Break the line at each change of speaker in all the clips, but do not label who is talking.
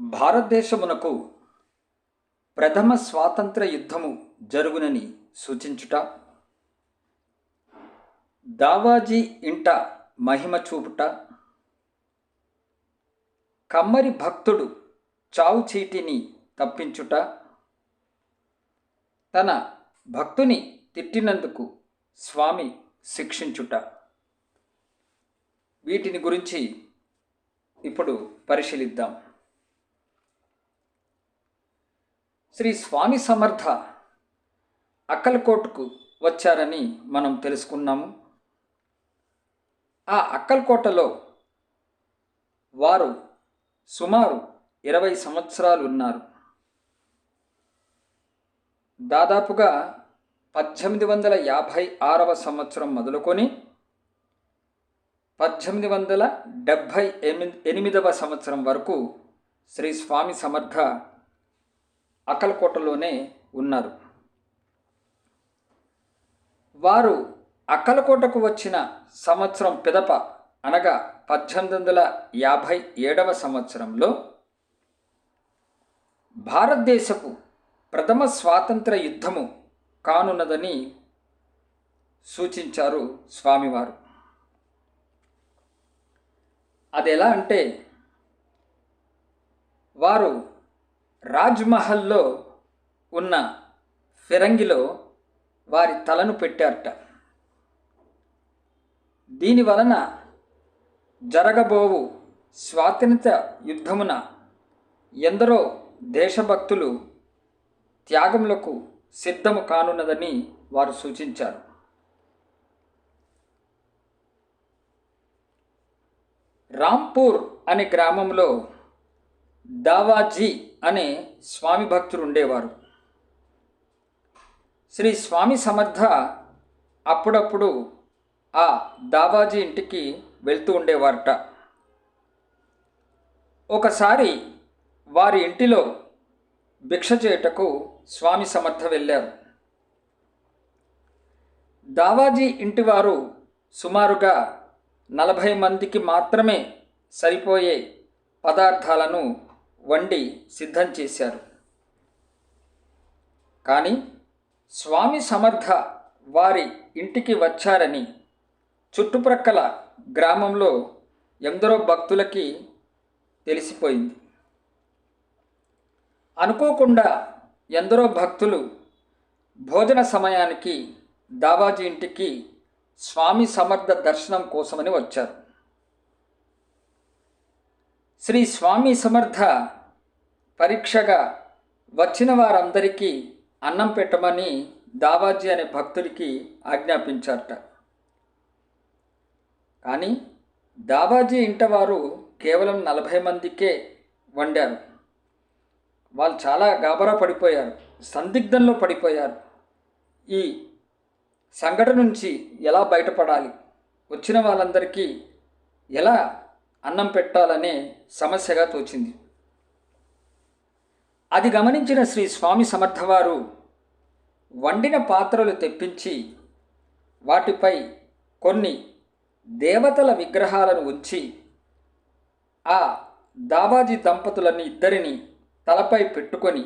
భారతదేశమునకు ప్రథమ స్వాతంత్ర యుద్ధము జరుగునని సూచించుట దావాజీ ఇంట మహిమ చూపుట కమ్మరి భక్తుడు చావు చీటిని తప్పించుట తన భక్తుని తిట్టినందుకు స్వామి శిక్షించుట. వీటిని గురించి ఇప్పుడు పరిశీలిద్దాం. శ్రీ స్వామి సమర్థ అక్కలకోటకు వచ్చారని మనం తెలుసుకున్నాము. ఆ అక్కలకోటలో వారు సుమారు ఇరవై సంవత్సరాలు ఉన్నారు. దాదాపుగా పద్దెనిమిది వందల యాభై ఆరవ సంవత్సరం మొదలుకొని పద్దెనిమిది వందల డెబ్భై ఎనిమిది ఎనిమిదవ సంవత్సరం వరకు శ్రీ స్వామి సమర్థ అక్కలకోటలోనే ఉన్నారు. వారు అక్కలకోటకు వచ్చిన సంవత్సరం పిదప అనగా పద్దెనిమిది వందల యాభై ఏడవ సంవత్సరంలో భారతదేశపు ప్రథమ స్వాతంత్ర యుద్ధము కానున్నదని సూచించారు స్వామివారు. అది ఎలా అంటే వారు రాజ్మహల్లో ఉన్న ఫిరంగిలో వారి తలను పెట్టారట. దీని వలన జరగబోవు స్వాతంత్ర యుద్ధమున ఎందరో దేశభక్తులు త్యాగములకు సిద్ధము కానున్నదని వారు సూచించారు. రాంపూర్ అనే గ్రామంలో దావాజీ అనే స్వామి భక్తులు ఉండేవారు శ్రీ స్వామి సమర్థ అప్పుడప్పుడు ఆ దావాజీ ఇంటికి వెళ్తూ ఉండేవారట. ఒకసారి వారి ఇంటిలో భిక్ష చేయుటకు స్వామి సమర్థ వెళ్ళారు. దావాజీ ఇంటివారు సుమారుగా నలభై మందికి మాత్రమే సరిపోయే పదార్థాలను వండి సిద్ధం చేశారు. కానీ స్వామి సమర్థ వారి ఇంటికి వచ్చారని చుట్టుప్రక్కల గ్రామంలో ఎందరో భక్తులకి తెలిసిపోయింది. అనుకోకుండా ఎందరో భక్తులు భోజన సమయానికి దావాజీ ఇంటికి స్వామి సమర్థ దర్శనం కోసమని వచ్చారు. శ్రీ స్వామి సమర్థ పరీక్షగా వచ్చిన వారందరికీ అన్నం పెట్టమని దావాజీ అనే భక్తుడికి ఆజ్ఞాపించారట. కానీ దావాజీ ఇంటవారు కేవలం నలభై మందికే వండారు. వాళ్ళు చాలా గాబరా పడిపోయారు సందిగ్ధంలో పడిపోయారు. ఈ సంఘటన నుంచి ఎలా బయటపడాలి? వచ్చిన వాళ్ళందరికీ ఎలా అన్నం పెట్టాలనే సమస్యగా తోచింది. అది గమనించిన శ్రీ స్వామి సమర్థవారు వండిన పాత్రలు తెప్పించి వాటిపై కొన్ని దేవతల విగ్రహాలను ఉంచి ఆ దావాజీ దంపతులని ఇద్దరిని తలపై పెట్టుకొని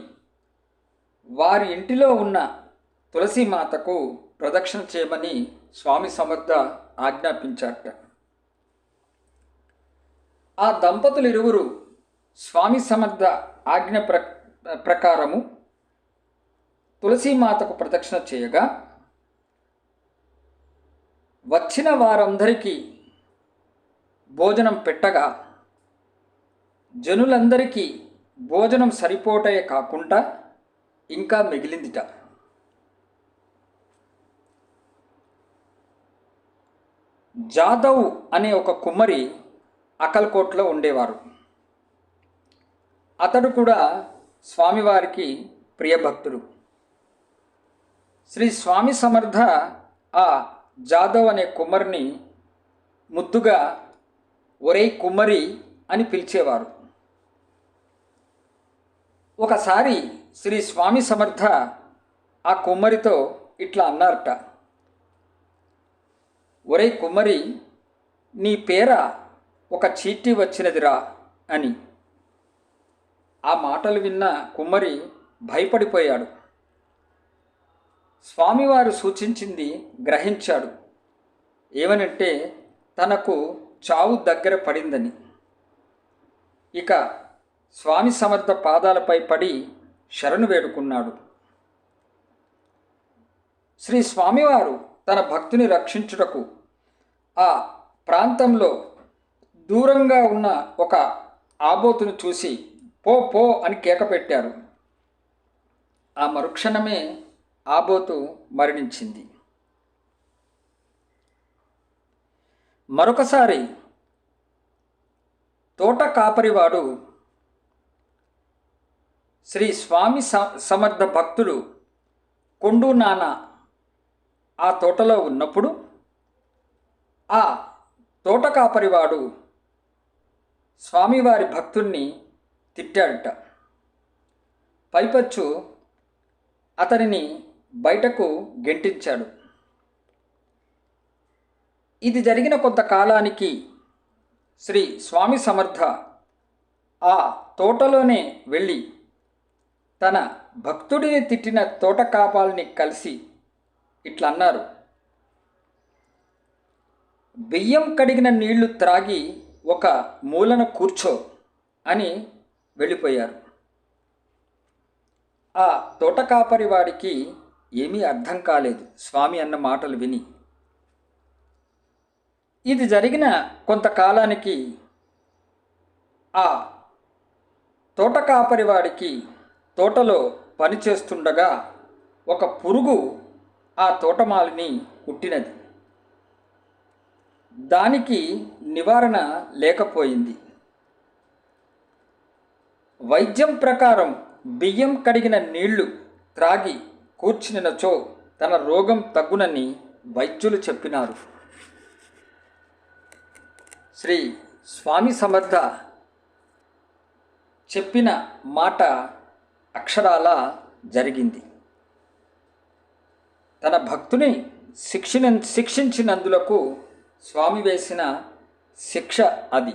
వారి ఇంటిలో ఉన్న తులసిమాతకు ప్రదక్షిణ చేయమని స్వామి సమర్థ ఆజ్ఞాపించారట. ఆ దంపతులు ఇరువురు స్వామి సమర్థ ఆజ్ఞ ప్ర ప్రకారము తులసీమాతకు ప్రదక్షిణ చేయగా వచ్చిన వారందరికీ భోజనం పెట్టగా జనులందరికీ భోజనం సరిపోటే కాకుండా ఇంకా మిగిలిందిట. జాదవ్ అనే ఒక కుమ్మరి అకల్కోట్లో ఉండేవారు. అతడు కూడా స్వామివారికి ప్రియభక్తుడు శ్రీ స్వామి సమర్థ ఆ జాదవ్ అనే కుమ్మరిని ముద్దుగా ఒరే కుమ్మరి అని పిలిచేవారు. ఒకసారి శ్రీ స్వామి సమర్థ ఆ కుమ్మరితో ఇట్లా అన్నారట. ఒరే కుమ్మరి నీ పేర ఒక చీటీ వచ్చినదిరా అని. ఆ మాటలు విన్న కుమ్మరి భయపడిపోయాడు. స్వామివారు సూచించింది గ్రహించాడు. ఏమనంటే తనకు చావు దగ్గర పడిందని. ఇక స్వామి సమర్థ పాదాలపై పడి శరణు వేడుకున్నాడు. శ్రీ స్వామివారు తన భక్తుని రక్షించుటకు ఆ ప్రాంతంలో దూరంగా ఉన్న ఒక ఆబోతును చూసి పో పో అని కేక పెట్టారు. ఆ మరుక్షణమే ఆబోతు మరణించింది. మరొకసారి తోట కాపరివాడు శ్రీ స్వామి సమర్థ భక్తులు కొండు నాన్న ఆ తోటలో ఉన్నప్పుడు ఆ తోట కాపరివాడు స్వామివారి భక్తుణ్ణి తిట్టాడట. పైపచ్చు అతనిని బయటకు గెంటించాడు. ఇది జరిగిన కొంతకాలానికి శ్రీ స్వామి సమర్థ ఆ తోటలోనే వెళ్ళి తన భక్తుడిని తిట్టిన తోట కాపాలని కలిసి ఇట్లా అన్నారు. బియ్యం కడిగిన నీళ్ళు త్రాగి ఒక మూలన కూర్చో అని వెళ్ళిపోయారు. ఆ తోటకాపరి వాడికి ఏమీ అర్థం కాలేదు. స్వామి అన్న మాటలు విని ఇది జరిగిన కొంతకాలానికి ఆ తోటకాపరి వాడికి తోటలో పనిచేస్తుండగా ఒక పురుగు ఆ తోటమాలిని కుట్టినది. దానికి నివారణ లేకపోయింది. వైద్యం ప్రకారం బియ్యం కడిగిన నీళ్ళు త్రాగి కూర్చునినచో తన రోగం తగ్గునని వైద్యులు చెప్పినారు. శ్రీ స్వామి సమర్థ చెప్పిన మాట అక్షరాల జరిగింది. తన భక్తుని శిక్షణ శిక్షించినందులకు స్వామి వేసిన శిక్ష అది.